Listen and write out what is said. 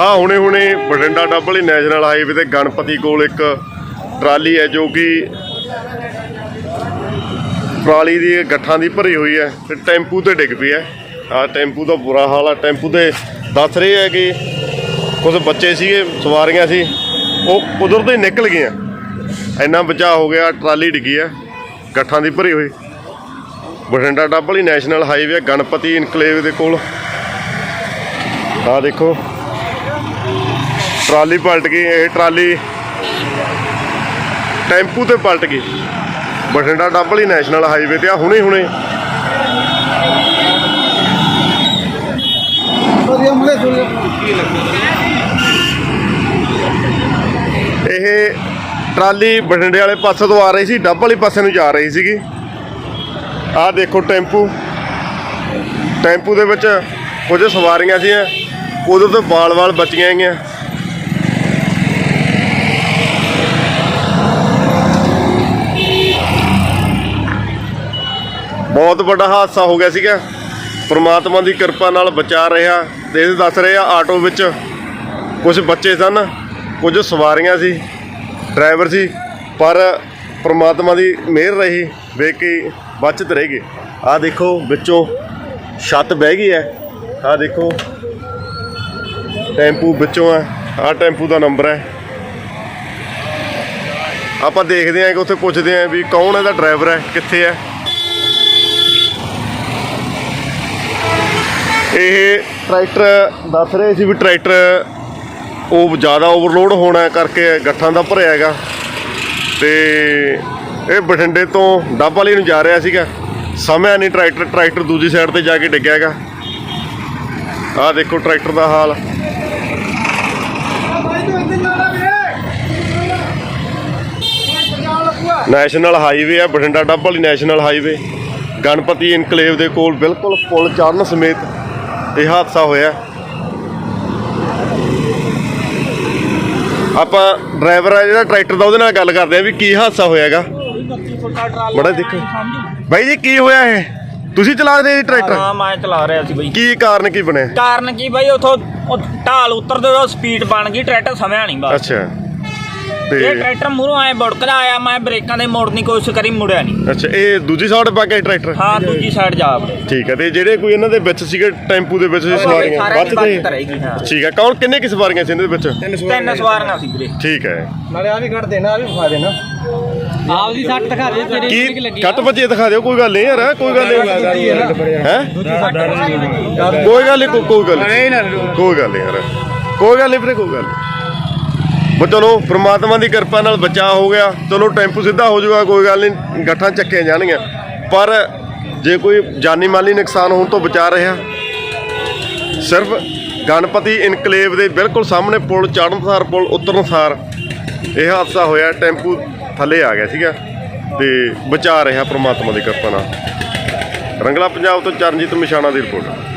ਆ ਹੁਣੇ ਹੁਣੇ ਬਠਿੰਡਾ ਡੱਬਲੀ ਨੈਸ਼ਨਲ ਹਾਈਵੇ ਤੇ ਗਣਪਤੀ ਕੋਲ ਇੱਕ ਟਰਾਲੀ ਹੈ ਜੋ ਕਿ ਟਰਾਲੀ ਦੀ ਗੱਠਾਂ ਦੀ ਭਰੀ ਹੋਈ ਹੈ ਤੇ ਟੈਂਪੂ ਤੇ ਡਿੱਗ ਪਈ ਹੈ। ਆ ਟੈਂਪੂ ਦਾ ਬੁਰਾ ਹਾਲ ਆ। ਟੈਂਪੂ ਤੇ ਦੱਸ ਰਹੇ ਹੈ ਕਿ ਕੁਝ ਬੱਚੇ ਸੀਗੇ ਸਵਾਰੀਆਂ ਸੀ ਉਹ ਕੁਦਰਤ ਹੀ ਨਿਕਲ ਗਈਆਂ। ਇੰਨਾ ਬਚਾਅ ਹੋ ਗਿਆ ਟਰਾਲੀ ਡਿੱਗੀ ਹੈ ਗੱਠਾਂ ਦੀ ਭਰੀ ਹੋਈ। ਬਠਿੰਡਾ ਡੱਬਲੀ ਨੈਸ਼ਨਲ ਹਾਈਵੇ ਹੈ, ਗਣਪਤੀ ਇਨਕਲੇਵ ਦੇ ਕੋਲ। ਆ ਦੇਖੋ। ਟਰਾਲੀ ਪਲਟ ਗਈ, ਇਹ ਟਰਾਲੀ ਟੈਂਪੂ ਤੇ ਪਲਟ ਗਈ। ਬਠਿੰਡਾ ਡੱਬਲੀ ਨੈਸ਼ਨਲ ਹਾਈਵੇ ਤੇ ਆ, ਹੁਣੇ ਹੁਣੇ। ਇਹ ਟਰਾਲੀ ਬਠਿੰਡੇ ਵਾਲੇ ਪਾਸੇ ਤੋਂ ਆ ਰਹੀ ਸੀ, ਡੱਬ ਵਾਲੇ ਪਾਸੇ ਨੂੰ ਜਾ ਰਹੀ ਸੀਗੀ। ਆਹ ਦੇਖੋ ਟੈਂਪੂ। ਟੈਂਪੂ ਦੇ ਵਿੱਚ ਕੁਝ ਸਵਾਰੀਆਂ ਸੀ ਉਧਰ ਤੋਂ ਬਾਲ-ਬਾਲ ਬਚੀਆਂ ਗਈਆਂ। ਬਹੁਤ ਵੱਡਾ ਹਾਦਸਾ ਹੋ ਗਿਆ ਸੀਗਾ। ਪ੍ਰਮਾਤਮਾ ਦੀ ਕਿਰਪਾ ਨਾਲ ਬਚਾ ਰਿਹਾ ਤੇ ਇਹ ਦੱਸ ਰਹੇ ਆ ਆਟੋ ਵਿੱਚ ਕੁਝ ਬੱਚੇ ਸਨ, ਕੁਝ ਸਵਾਰੀਆਂ ਸੀ, ਡਰਾਈਵਰ ਸੀ, ਪਰ ਪ੍ਰਮਾਤਮਾ ਦੀ ਮਿਹਰ ਰਹੀ, ਵੇਖ ਕੇ ਬਚਤ ਰਹਿ ਗਏ ਆ ਦੇਖੋ ਵਿੱਚੋਂ ਛੱਤ ਬਹਿ ਗਈ ਹੈ। ਆ ਦੇਖੋ, ਟੈਂਪੂ ਵਿੱਚੋਂ ਹੈ ਆ ਟੈਂਪੂ ਦਾ ਨੰਬਰ ਹੈ। ਆਪਾਂ ਦੇਖਦੇ ਹਾਂ ਕਿ ਉੱਥੇ ਪੁੱਛਦੇ ਹਾਂ ਵੀ ਕੌਣ ਇਹਦਾ ਡਰਾਈਵਰ ਹੈ, ਕਿੱਥੇ ਹੈ। ਇਹ ਟਰੈਕਟਰ ਦੱਸ ਰਹੇ ਸੀ ਵੀ ਟਰੈਕਟਰ ਉਹ ਜ਼ਿਆਦਾ ਓਵਰਲੋਡ ਹੋਣਾ ਕਰਕੇ ਗੱਠਾਂ ਦਾ ਭਰਿਆ ਹੈਗਾ। ਤੇ ਇਹ ਬਠਿੰਡੇ ਤੋਂ ਡੱਬ ਵਾਲੀ ਨੂੰ ਜਾ ਰਿਹਾ ਸੀਗਾ। ਸਮਿਆ ਨਹੀਂ ਟਰੈਕਟਰ ਟਰੈਕਟਰ ਦੂਜੀ ਸਾਈਡ ਤੇ ਜਾ ਕੇ ਡਿੱਗਿਆ ਹੈਗਾ। ਆਹ ਦੇਖੋ ਟਰੈਕਟਰ ਦਾ ਹਾਲ। ਨੈਸ਼ਨਲ ਹਾਈਵੇ ਆ, ਬਠਿੰਡਾ ਡੱਬ ਵਾਲੀ ਨੈਸ਼ਨਲ ਹਾਈਵੇ ਗਣਪਤੀ ਇਨਕਲੇਵ ਦੇ ਕੋਲ ਬਿਲਕੁਲ ਪੁਲ ਚੜਨ ਸਮੇਤ ਇਹ ਹਾਦਸਾ ਹੋਇਆ। ਆਪਾਂ ਡਰਾਈਵਰ ਆ ਜਿਹੜਾ ਟਰੈਕਟਰ ਦਾ ਉਹਦੇ ਨਾਲ ਗੱਲ ਕਰਦੇ ਆ ਵੀ ਕੀ ਹਾਦਸਾ ਹੋਇਆਗਾ। ਬੜਾ ਦੇਖੋ। ਬਾਈ ਜੀ ਕੀ ਹੋਇਆ ਇਹ? ਤੁਸੀਂ ਚਲਾ ਰਹੇ ਸੀ ਟਰੈਕਟਰ ਹਾਂ ਮੈਂ ਚਲਾ ਰਿਹਾ ਸੀ ਬਈ। ਕੀ ਕਾਰਨ ਕੀ ਬਣਿਆ? ਕਾਰਨ ਕੀ ਬਈ ਉਥੋਂ ਢਾਲ ਉਤਰਦੇ ਉਹ ਸਪੀਡ ਬਣ ਗਈ ਟਰੈਕਟਰ ਸਮਿਆ ਨਹੀਂ ਬਸ। ਅੱਛਾ। ਇਹ ਤੇ ਟਰੈਕਟਰ ਮੂਹਰੋਂ ਆਏ ਬੁੜਕਦਾ ਆਇਆ ਮੈਂ ਬ੍ਰੇਕਾਂ ਦੇ ਮੋੜਨ ਦੀ ਕੋਸ਼ਿਸ਼ ਕਰੀ ਮੁੜਿਆ ਨਹੀਂ ਅੱਛਾ ਇਹ ਦੂਜੀ ਸਾਈਡ ਪਾ ਕੇ ਟਰੈਕਟਰ? ਹਾਂ ਦੂਜੀ ਸਾਈਡ ਜਾ। ਠੀਕ ਹੈ ਤੇ ਜਿਹੜੇ ਕੋਈ ਇਹਨਾਂ ਦੇ ਵਿੱਚ ਸੀਗੇ ਟੈਂਪੂ ਦੇ ਵਿੱਚ ਸਵਾਰੀਆਂ? ਸਾਰਿਆਂ ਦੀ ਬਚਦੇ ਬਚਤ ਰਹੇਗੀ, ਹਾਂ। ਠੀਕ ਹੈ ਕੌਣ ਕਿੰਨੇ ਕੀ ਸਵਾਰੀਆਂ ਸੀ ਇਹਨਾਂ ਦੇ ਵਿੱਚ? ਤਿੰਨ ਸਵਾਰੀਆਂ ਸੀ। ਵੀਰੇ। ਠੀਕ ਹੈ। ਨਾਲੇ ਆ ਵੀ ਕੱਢ ਦੇਣਾ ਆ ਵੀ ਵਿਖਾ ਦੇਣਾ। ਆਪਦੀ ਸੱਟ ਦਿਖਾ ਦੇ ਤੇਰੇ ਕੁ ਕੱਟ ਬੱਚੇ ਦਿਖਾ ਦਿਓ ਕੋਈ ਗੱਲ ਨਹੀਂ ਯਾਰ ਕੋਈ ਗੱਲ ਨਹੀਂ। ਹੈ? ਕੋਈ ਗੱਲ ਨਹੀਂ ਕੋਈ- ਕੋਈ ਗੱਲ ਨਹੀਂ। ਕੋਈ ਗੱਲ ਨਹੀਂ ਯਾਰ। ਕੋਈ ਗੱਲ ਨਹੀਂ ਵੀਰੇ ਕੋਈ ਗੱਲ ਨਹੀਂ। ਬਸ ਚਲੋ, ਪ੍ਰਮਾਤਮਾ ਦੀ ਕਿਰਪਾ ਨਾਲ ਬਚਾਅ ਹੋ ਗਿਆ। ਚਲੋ, ਟੈਂਪੂ ਸਿੱਧਾ ਹੋ ਜਾਊਗਾ, ਕੋਈ ਗੱਲ ਨਹੀਂ, ਗੱਠਾਂ ਚੱਕੀਆਂ ਜਾਣਗੀਆਂ। ਪਰ ਜੇ ਕੋਈ ਜਾਨੀ ਮਾਲੀ ਨੁਕਸਾਨ ਹੋਣ ਤੋਂ ਬਚਾ ਰਿਹਾ, ਸਿਰਫ ਗਣਪਤੀ ਇਨਕਲੇਵ ਦੇ ਬਿਲਕੁਲ ਸਾਹਮਣੇ ਪੁਲ ਚੜ੍ਹਨ ਪੁਲ, ਉਤਰਨਸਾਰ ਇਹ ਹਾਦਸਾ ਹੋਇਆ, ਟੈਂਪੂ ਥੱਲੇ ਆ ਗਿਆ ਸੀਗਾ ਤੇ ਬਚਾ ਰਿਹਾ ਪ੍ਰਮਾਤਮਾ ਦੀ ਕਿਰਪਾ ਨਾਲ। ਰੰਗਲਾ ਪੰਜਾਬ ਤੋਂ ਚਰਨਜੀਤ ਮਿਸ਼ਾਣਾ ਦੀ ਰਿਪੋਰਟ।